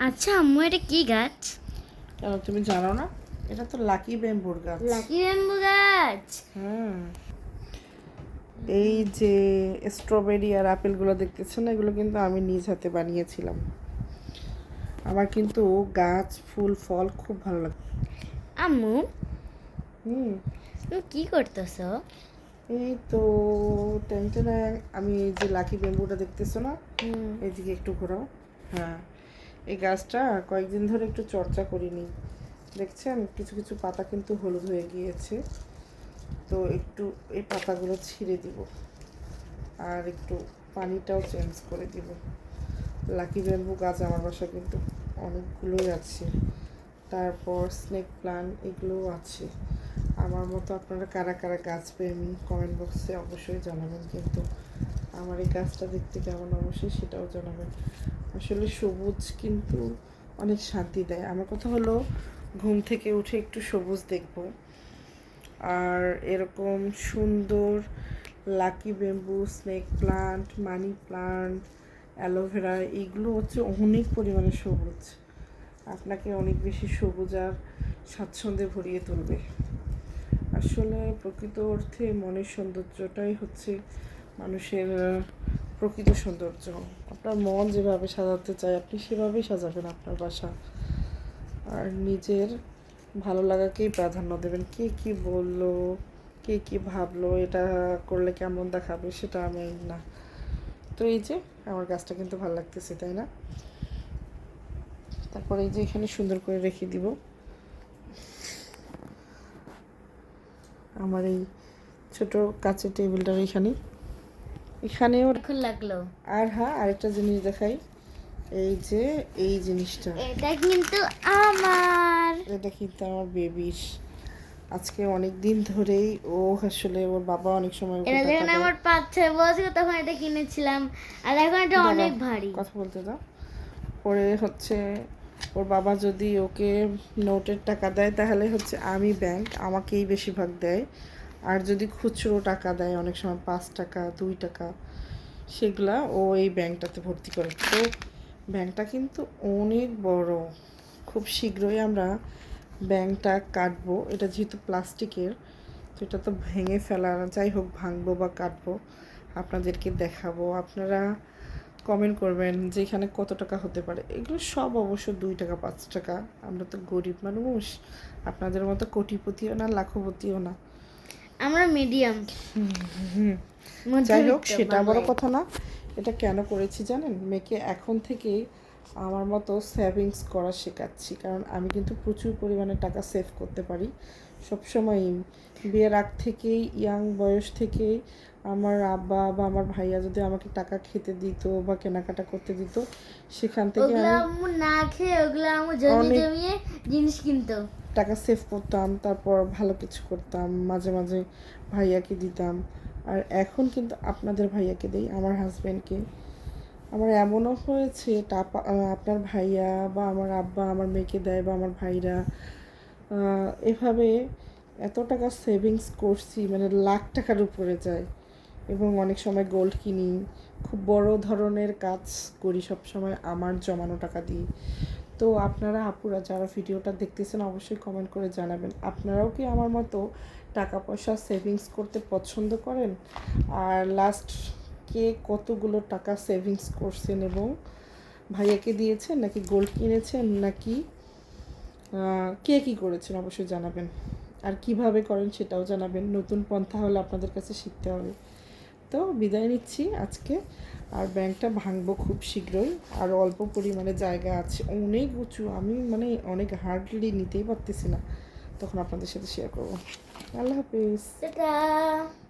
আচ্ছা আম্মু এটা কি গাছ? কেন তুমি জানো না? এটা তো লাকি ব্যাম্বুর গাছ। লাকি ব্যাম্বু গাছ? হুম। এই যে স্ট্রবেরি আর আপেলগুলো দেখতেছেন না এগুলো কিন্তু আমি নিজ হাতে বানিয়েছিলাম। আমার কিন্তু গাছ ফুল ফল খুব ভালো লাগে। আম্মু? হুম। তুমি কি করতেছো? এই তো টেনটেনে আমি এই যে লাকি বেম্বুটা দেখতেছো না? এদিকে একটু ঘোরাও। হ্যাঁ। এই গাছটা কয়েকদিন ধরে একটু চর্চা করিনি। দেখছেন? কিছু কিছু পাতা কিন্তু হলুদ হয়ে গিয়েছে। তো একটু এই পাতাগুলো ছিঁড়ে দিব। আর একটু পানিটাও চেঞ্জ করে দিব। লাকি ব্যাম্বু গাছ আমার বাসায় কিন্তু অনেকগুলোই আছে। তারপর স্নেক প্লান্ট এগুলোও আছে। আমার মতো আপনারা কারা কারা গাছ প্রেমী, কমেন্ট বক্সে অবশ্যই জানাবেন। কিন্তু আমার এই গাছটা দেখতে কেমন অবশ্যই সেটাও জানাবেন। আসলে সবুজ কিন্তু অনেক শান্তি দেয়। আমার কথা হলো, ঘুম থেকে উঠে একটু সবুজ দেখব। আর এরকম সুন্দর lucky bamboo snake plant money plant aloe vera এগুলো হচ্ছে অনেক পরিমাণে সবুজ। আপনাকে অনেক বেশি সবুজ আর স্বাচ্ছন্দ্যে ভরিয়ে তুলবে। আসলে প্রকৃত অর্থে মনের সৌন্দর্যটাই হচ্ছে মানুষের প্রকৃত সৌন্দর্য। আপনার মন যেভাবে সাজাতে চায়, আপনি সেভাবেই সাজাবেন আপনার বাসা। আর নিজের ভালো লাগাকেই প্রাধান্য দেবেন। কে কি বলল, কে কি ভাবলো, এটা করলে কেমন দেখাবে সেটা আমি না। তো এই যে, আমার গাছটা কিন্তু ভালো লাগতেছে, তাই না? তারপরে এই যে এখানে সুন্দর করে রেখে দিব। আমার এই ছোট কাঁচের টেবিলটার এখানে। এখানেও এখন লাগল। আর হ্যাঁ আরেকটা জিনিস দেখাই। এই যে এই জিনিসটা। এটা কিন্তু আমার। এটা কিন্তু আমার বেবির আজকে অনেক দিন ধরেই ও আসলে ওর বাবা অনেক সময় এটা যখন আমার পাঁচ ছয় বছর তখন এটা কিনেছিলাম। আর এখন এটা অনেক ভারী। কথা বলতে দাও। পরে হচ্ছে ওর বাবা যদি ওকে নোটের টাকা দেয় তাহলে হচ্ছে আমি ব্যাংক আমাকেই বেশিরভাগ দেয়। আর যদি খুচরো টাকা দেয়, অনেক সময় পাঁচ টাকা, দুই টাকা, সেগুলা ও এই ব্যাংকটাতে ভর্তি করে। তো ব্যাংকটা কিন্তু অনেক বড়। খুব শীঘ্রই আমরা ব্যাংকটা কাটবো। এটা যেহেতু প্লাস্টিকের, তো এটা তো ভেঙে ফেলা, যাই হোক ভাঙবো বা কাটবো, আপনাদেরকে দেখাবো। আপনারা কমেন্ট করবেন যে এখানে কত টাকা হতে পারে। এগুলো সব অবশ্য দুই টাকা, পাঁচ টাকা। আমরা তো গরিব মানুষ। আপনাদের মতো কোটিপতিও না, লাখপতিও না। আমরা মিডিয়াম যাই হোক সেটা বড় কথা না। এটা কেন করেছি জানেন? মেয়েকে এখন থেকে আমার মতো সেভিংস করা শেখাচ্ছি। কারণ আমি কিন্তু প্রচুর পরিমাণে টাকা সেভ করতে পারি। সবসময়ই বিয়ের আগ থেকেই ইয়াং বয়স থেকেই আমার আব্বা বা আমার ভাইয়া যদি আমাকে টাকা খেতে দিত বা কেনাকাটা করতে দিত সেখান থেকে আমি না খেয়ে ওগুলো জমিয়ে জমিয়ে জিনিস কিনতো। টাকা সেভ করতাম তারপর ভালো কিছু করতাম মাঝে মাঝে ভাইয়াকে দিতাম। আর এখন কিন্তু আপনাদের ভাইয়াকে দেই আমার হাজব্যান্ডকে আমার এমনও হয়েছে টাপা- আপনার ভাইয়া বা আমার আব্বা আমার মেয়েকে দেয় বা আমার ভাইরা এভাবে এত টাকা সেভিংস করছি মানে লাখ টাকার উপরে যায়। এবং অনেক সময় গোল্ড কিনি। খুব বড় ধরনের কাজ করি সব সময় আমার জমানো টাকা দিয়ে। তো আপনারা, আপুরা যারা ভিডিওটা দেখতেছেন, অবশ্যই কমেন্ট করে জানাবেন। আপনারাও কি আমার মতো টাকা পয়সা সেভিংস করতে পছন্দ করেন? আর লাস্ট কে কতগুলো টাকা সেভিংস করছেন এবং ভাইয়াকে দিয়েছেন, নাকি গোল্ড কিনেছেন, নাকি কে কী করেছেন, অবশ্যই জানাবেন। আর কীভাবে করেন সেটাও জানাবেন। নতুন পন্থা হলে আপনাদের কাছে শিখতে হবে। তো বিদায় নিচ্ছি আজকে। আর ব্যাংকটা ভাঙবো খুব শীঘ্রই। আর অল্প পরিমাণে জায়গা আছে। অনেক উঁচু। আমি মানে অনেক হার্ডলি নিতেই পারতেছি না। তখন আপনাদের সাথে শেয়ার করব। আল্লাহ হাফিজ।